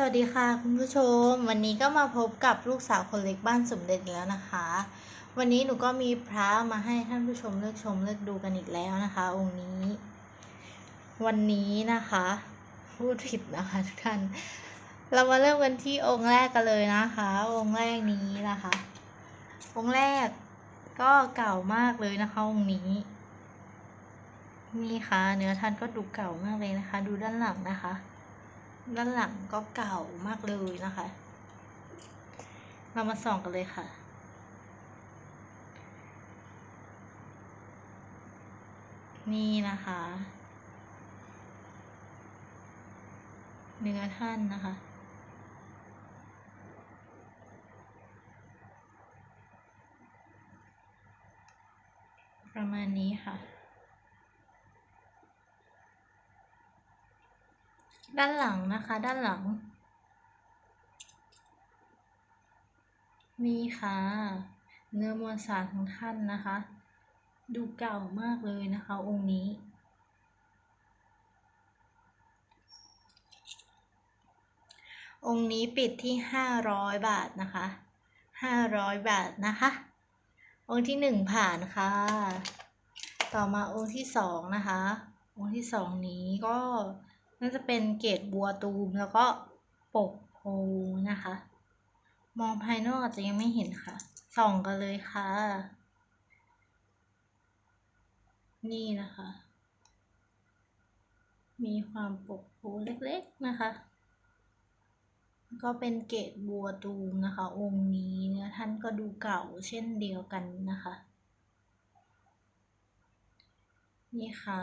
สวัสดีค่ะคุณผู้ชม วันนี้ก็มาพบกับลูกสาวคนเล็กบ้านสมเด็จแล้วนะคะ วันนี้หนูก็มีพระมาให้ท่านผู้ชมเลือกชมเลือกดูกันอีกแล้วนะคะ องค์นี้ วันนี้นะคะ พูดผิดนะคะทุกท่านเรามาเริ่มกันที่องค์แรกกันเลยนะคะ องค์แรกนี้นะคะ องค์แรกก็เก่ามากเลยนะคะ องค์นี้นี่ค่ะ เนื้อท่านก็ดูเก่ามากเลยนะคะ ดูด้านหลังนะคะ ด้านหลังก็เก่ามากเลยนะคะ เรามาส่องกันเลยค่ะ นี่นะคะ เนื้อท่านนะคะประมาณนี้ค่ะ ด้านหลังนะคะ ด้านหลัง นี่ค่ะ เนื้อมวลสารของท่านนะคะ ดูเก่ามากเลยนะคะ องค์นี้องค์นี้ปิดที่ห้าร้อยบาทนะคะห้าร้อยบาทนะคะ องค์ที่หนึ่งผ่านค่ะ ต่อมาองค์ที่สองนะคะ องค์ที่สองนี้ก็ น่าจะเป็นเกตบัวตูมแล้วก็ปกโพนะคะ มองภายนอกอาจจะยังไม่เห็นค่ะ ส่องกันเลยค่ะ นี่นะคะ มีความปกโพเล็กๆนะคะ ก็เป็นเกตบัวตูมนะคะ องค์นี้เนื้อท่านก็ดูเก่าเช่นเดียวกันนะคะ นี่ค่ะ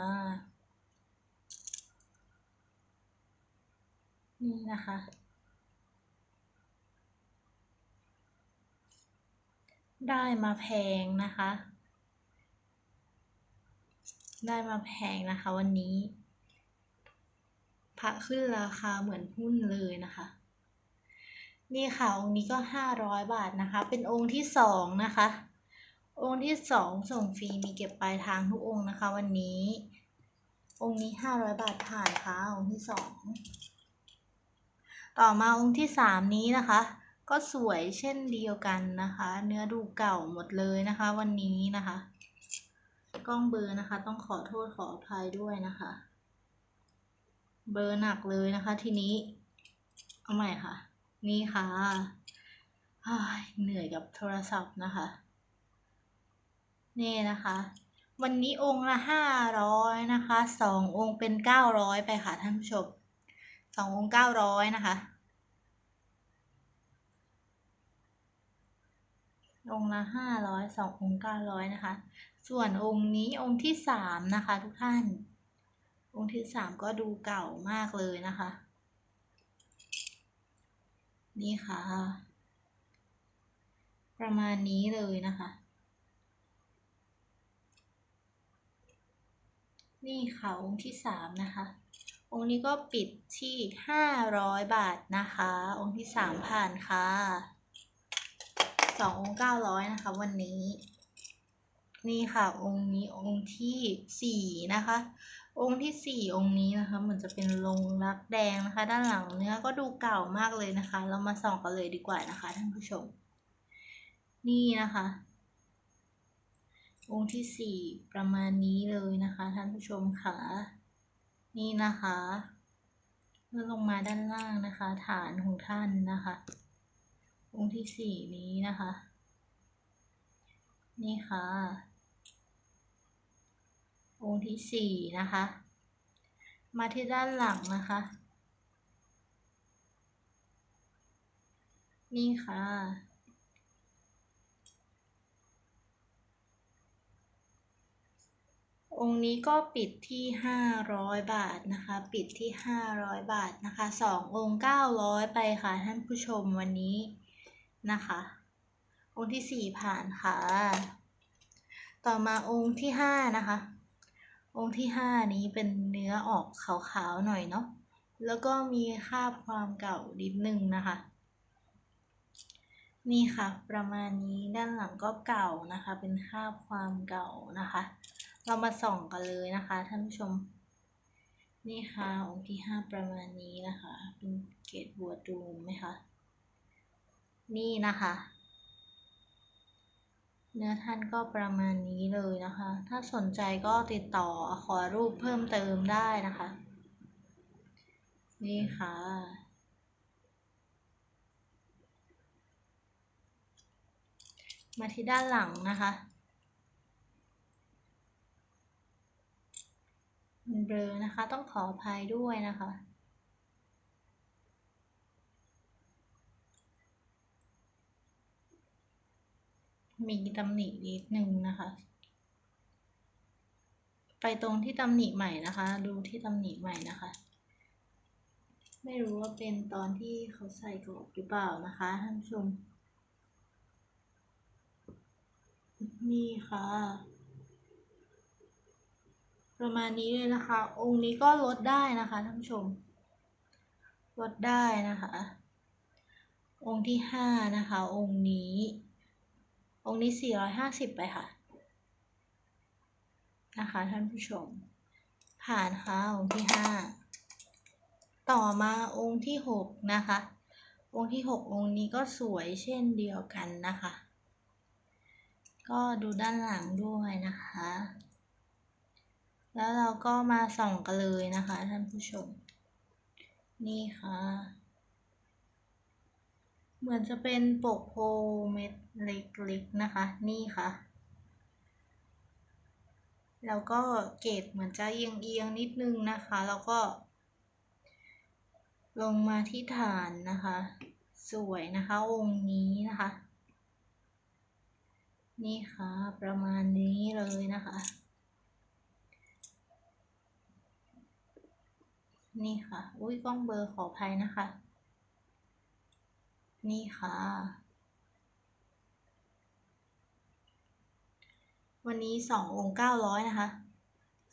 นี่นะคะ ได้มาแพงนะคะ ได้มาแพงนะคะวันนี้พระขึ้นราคาเหมือนหุ้นเลยนะคะ นี่ค่ะ องค์นี้ก็ห้าร้อยบาทนะคะ เป็นองค์ที่สองนะคะ องค์ที่สองส่งฟรีมีเก็บปลายทางทุกองค์นะคะ วันนี้ องค์นี้ห้าร้อยบาทผ่านค่ะองค์ที่สอง ต่อมาองค์ที่สามนี้นะคะ ก็สวยเช่นเดียวกันนะคะ เนื้อดูเก่าหมดเลยนะคะ วันนี้นะคะ กล้องเบอร์นะคะ ต้องขอโทษขออภัยด้วยนะคะ เบอร์หนักเลยนะคะ ทีนี้ เอาใหม่ค่ะ นี่ค่ะเหนื่อยกับโทรศัพท์นะคะ นี่นะคะ วันนี้องค์ละห้าร้อยนะคะสององค์เป็นเก้าร้อยไปค่ะท่านผู้ชม สององค์เก้าร้อยนะคะ องค์ละห้าร้อยสององค์เก้าร้อยนะคะ ส่วนองค์นี้องค์ที่สามนะคะ ทุกท่าน องค์ที่สามก็ดูเก่ามากเลยนะคะ นี่ค่ะ ประมาณนี้เลยนะคะ นี่ค่ะองค์ที่สามนะคะ องค์นี้ก็ปิดที่ห้าร้อยบาทนะคะ องค์ที่สามผ่านค่ะสององค์เก้าร้อยนะคะ วันนี้ นี่ค่ะ องค์นี้องค์ที่สี่นะคะ องค์ที่สี่องค์นี้นะคะ เหมือนจะเป็นลงรักแดงนะคะ ด้านหลังเนื้อก็ดูเก่ามากเลยนะคะ เรามาส่องกันเลยดีกว่านะคะท่านผู้ชม นี่นะคะองค์ที่สี่ประมาณนี้เลยนะคะ ท่านผู้ชมค่ะ นี่นะคะเมื่อลงมาด้านล่างนะคะ ฐานของท่านนะคะ องค์ที่สี่นี้นะคะ นี่ค่ะ องค์ที่สี่นะคะ มาที่ด้านหลังนะคะ นี่ค่ะ องค์นี้ก็ปิดที่ห้าร้อยบาทนะคะ ปิดที่ห้าร้อยบาทนะคะสององค์เก้าร้อยไปค่ะท่านผู้ชมวันนี้นะคะ องค์ที่สี่ผ่านค่ะ ต่อมาองค์ที่ห้านะคะ องค์ที่ห้านี้เป็นเนื้อออกขาวๆหน่อยเนาะแล้วก็มีคราบความเก่านิดนึงนะคะ นี่ค่ะ ประมาณนี้ด้านหลังก็เก่านะคะ เป็นคราบความเก่านะคะ เรามาส่องกันเลยนะคะท่านผู้ชม นี่ค่ะองค์ที่ห้าประมาณนี้นะคะ เป็นเกตบัวตูมไหมคะนี่นะคะ เนื้อท่านก็ประมาณนี้เลยนะคะ ถ้าสนใจก็ติดต่อขอรูปเพิ่มเติมได้นะคะ นี่ค่ะมาที่ด้านหลังนะคะ มันเบลอนะคะ ต้องขออภัยด้วยนะคะ มีตำหนินิดนึงนะคะ ไปตรงที่ตำหนิใหม่นะคะ ดูที่ตำหนิใหม่นะคะ ไม่รู้ว่าเป็นตอนที่เขาใส่กรอบหรือเปล่านะคะท่านผู้ชมนี่ค่ะ ประมาณนี้เลยนะคะ องค์นี้ก็ลดได้นะคะท่านผู้ชม ลดได้นะคะ องค์ที่ห้านะคะ องค์นี้ องค์นี้สี่ร้อยห้าสิบไปค่ะ นะคะท่านผู้ชม ผ่านค่ะองค์ที่ห้าต่อมาองค์ที่หกนะคะ องค์ที่หกองค์นี้ก็สวยเช่นเดียวกันนะคะ ก็ดูด้านหลังด้วยนะคะ แล้วเราก็มาส่องกันเลยนะคะท่านผู้ชม นี่ค่ะ เหมือนจะเป็นปกโพเม็ดเล็กๆนะคะ นี่ค่ะ แล้วก็เกรดเหมือนจะเอียงๆนิดนึงนะคะ แล้วก็ ลงมาที่ฐานนะคะ สวยนะคะองค์นี้นะคะ นี่ค่ะ ประมาณนี้เลยนะคะ นี่ค่ะ อุ้ยกล้องเบอร์ขออภัยนะคะ นี่ค่ะ วันนี้สององค์เก้าร้อยนะคะ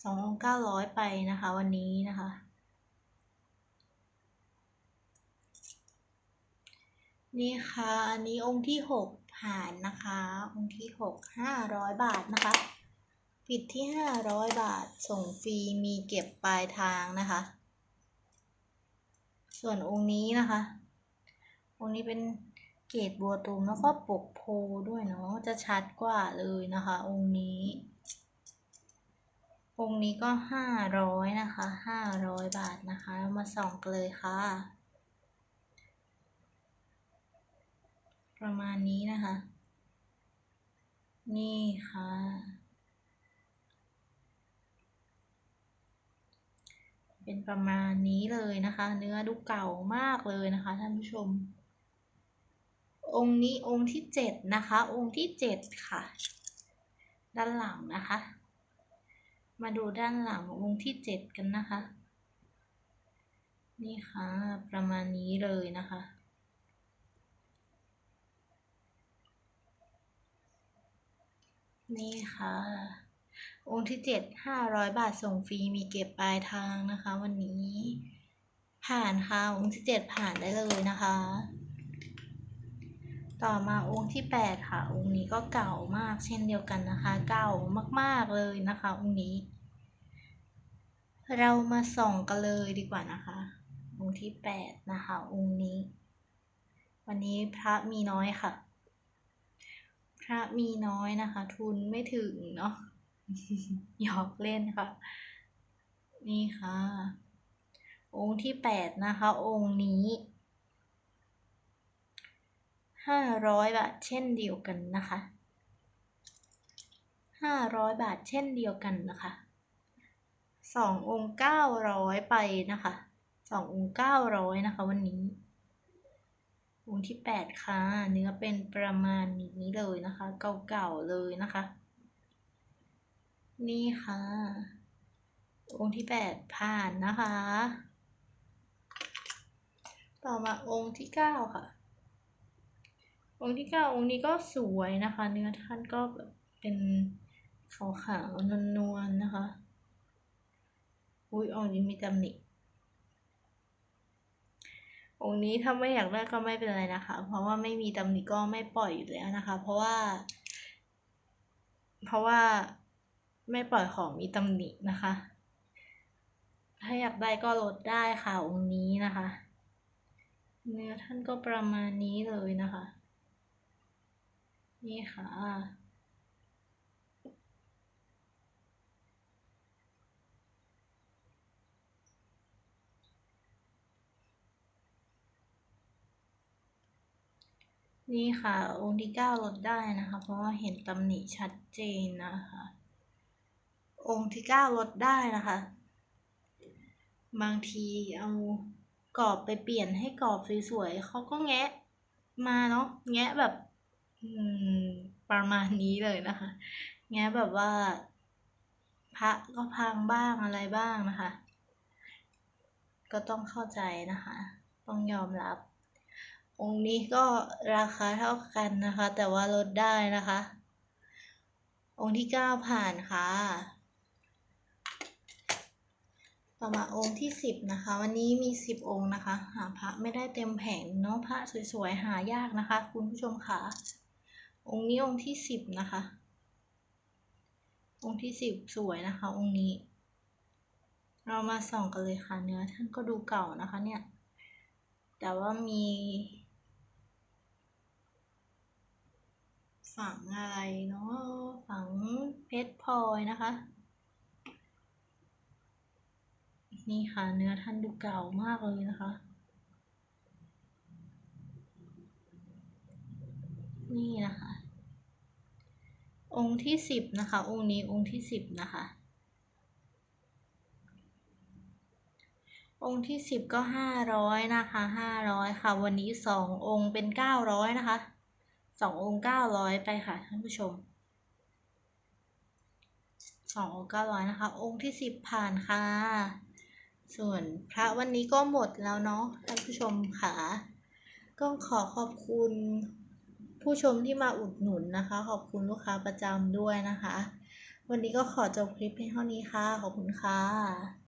สององค์เก้าร้อยไปนะคะ วันนี้นะคะ นี่ค่ะ อันนี้องค์ที่หกผ่านนะคะ องค์ที่หกห้าร้อยบาทนะคะปิดที่ห้าร้อยบาท ส่งฟรี มีเก็บปลายทางนะคะ ส่วนองค์นี้นะคะ องค์นี้เป็นเกรดบัวตูมแล้วก็ปกโพด้วยเนาะจะชัดกว่าเลยนะคะ องค์นี้ องค์นี้ก็ห้าร้อยนะคะห้าร้อยบาทนะคะ มาส่องกันเลยค่ะ ประมาณนี้นะคะ นี่ค่ะ เป็นประมาณนี้เลยนะคะ เนื้อดูเก่ามากเลยนะคะท่านผู้ชม องค์นี้องค์ที่เจ็ดนะคะ องค์ที่เจ็ดค่ะ ด้านหลังนะคะ มาดูด้านหลังองค์ที่เจ็ดกันนะคะ นี่ค่ะ ประมาณนี้เลยนะคะนี่ค่ะ องค์ที่เจ็ดห้าร้อยบาทส่งฟรีมีเก็บปลายทางนะคะ วันนี้ ผ่านค่ะ องค์ที่เจ็ดผ่านได้เลยนะคะ ต่อมาองค์ที่แปดค่ะ องค์นี้ก็เก่ามากเช่นเดียวกันนะคะ เก่ามากๆเลยนะคะ องค์นี้ เรามาส่องกันเลยดีกว่านะคะ องค์ที่แปดนะคะ องค์นี้ วันนี้พระมีน้อยค่ะ พระมีน้อยนะคะ ทุนไม่ถึงเนาะ หยอกเล่นค่ะ นี่ค่ะ องค์ที่แปดนะคะ องค์นี้ห้าร้อยบาทเช่นเดียวกันนะคะห้าร้อยบาทเช่นเดียวกันนะคะสององค์เก้าร้อยไปนะคะสององค์เก้าร้อยนะคะ วันนี้ องค์ที่แปดค่ะ เนื้อเป็นประมาณนี้เลยนะคะ เก่าๆเลยนะคะ นี่ค่ะ องค์ที่แปดผ่านนะคะ ต่อมาองค์ที่เก้าค่ะ องค์ที่เก้าองค์นี้ก็สวยนะคะ เนื้อท่านก็แบบเป็นขาวๆนวลๆนะคะ อุ้ยองค์นี้มีตำหนิองค์นี้ถ้าไม่อยากได้ก็ไม่เป็นไรนะคะ เพราะว่าไม่มีตำหนิก็ไม่ปล่อยอยู่แล้วนะคะ เพราะว่า เพราะว่า ไม่ปล่อยของมีตำหนินะคะ ถ้าอยากได้ก็ลดได้ค่ะองค์นี้นะคะ เนื้อท่านก็ประมาณนี้เลยนะคะ นี่ค่ะนี่ค่ะ องค์ที่เก้าลดได้นะคะ เพราะว่าเห็นตำหนิชัดเจนนะคะ องค์ที่เก้าลดได้นะคะ บางทีเอากรอบไปเปลี่ยนให้กรอบสวยๆเขาก็แงะมาเนาะแงะแบบประมาณนี้เลยนะคะ แงะแบบว่า พระก็พังบ้างอะไรบ้างนะคะ ก็ต้องเข้าใจนะคะ ต้องยอมรับ องค์นี้ก็ราคาเท่ากันนะคะ แต่ว่าลดได้นะคะ องค์ที่เก้าผ่านค่ะ ต่อมาองค์ที่สิบนะคะ วันนี้มีสิบองค์นะคะ หาพระไม่ได้เต็มแผงเนาะพระสวยๆหายากนะคะ คุณผู้ชมค่ะองค์นี้องค์ที่สิบนะคะ องค์ที่สิบสวยนะคะ องค์นี้ เรามาส่องกันเลยค่ะ เนื้อท่านก็ดูเก่านะคะเนี่ย แต่ว่ามีฝังอะไรเนาะฝังเพชรพลอยนะคะ นี่ค่ะเนื้อท่านดูเก่ามากเลยนะคะ นี่นะคะ องค์ที่สิบนะคะ องค์นี้องค์ที่สิบนะคะ องค์ที่สิบก็ห้าร้อยนะคะห้าร้อยค่ะ วันนี้สององค์เป็นเก้าร้อยนะคะสององค์เก้าร้อยไปค่ะท่านผู้ชมสององค์เก้าร้อยนะคะ องค์ที่สิบผ่านค่ะ ส่วนพระวันนี้ก็หมดแล้วเนาะท่านผู้ชมค่ะก็ขอขอบคุณผู้ชมที่มาอุดหนุนนะคะ ขอบคุณลูกค้าประจำด้วยนะคะ วันนี้ก็ขอจบคลิปเพียงเท่านี้ค่ะ ขอบคุณค่ะ